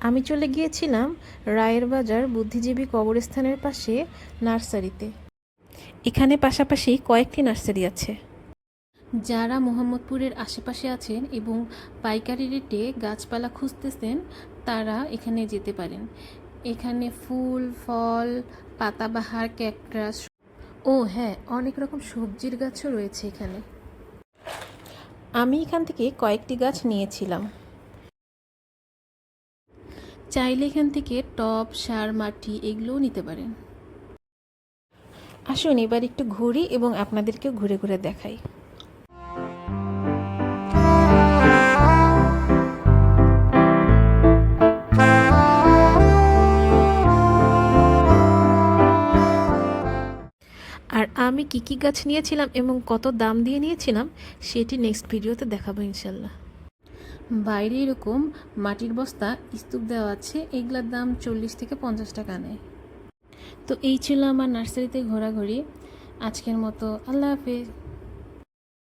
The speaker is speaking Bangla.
আমি চলে গিয়েছিলাম রায়ের বাজার বুদ্ধিজীবী কবরস্থানের পাশে নার্সারিতে। এখানে পাশাপাশি কয়েকটি নার্সারি আছে। যারা মোহাম্মদপুরের আশেপাশে আছেন এবং পাইকারি রেটে গাছপালা খুঁজতেছেন, তারা এখানে যেতে পারেন। এখানে ফুল, ফল, পাতাবাহার, ক্যাকটাস ও হ্যাঁ অনেক রকম সবজির গাছও রয়েছে এখানে। আমি এখান থেকে কয়েকটি গাছ নিয়েছিলাম। চাইলে এখান থেকে টব সার, মাটি এগুলোও নিতে পারেন। আসুন এবার একটু ঘুরি এবং আপনাদেরকেও ঘুরে ঘুরে দেখাই। আর আমি কী কী গাছ নিয়েছিলাম এবং কত দাম দিয়ে নিয়েছিলাম, সেটি নেক্সট ভিডিওতে দেখাবো ইনশাল্লাহ। বাইরে এরকম মাটির বস্তা, স্তূপ দেওয়া আছে, এগুলার দাম চল্লিশ থেকে পঞ্চাশ টাকা নেয়। তো এই ছিল আমার নার্সারিতে ঘোরাঘুরি। আজকের মতো আল্লাহ হাফেজ।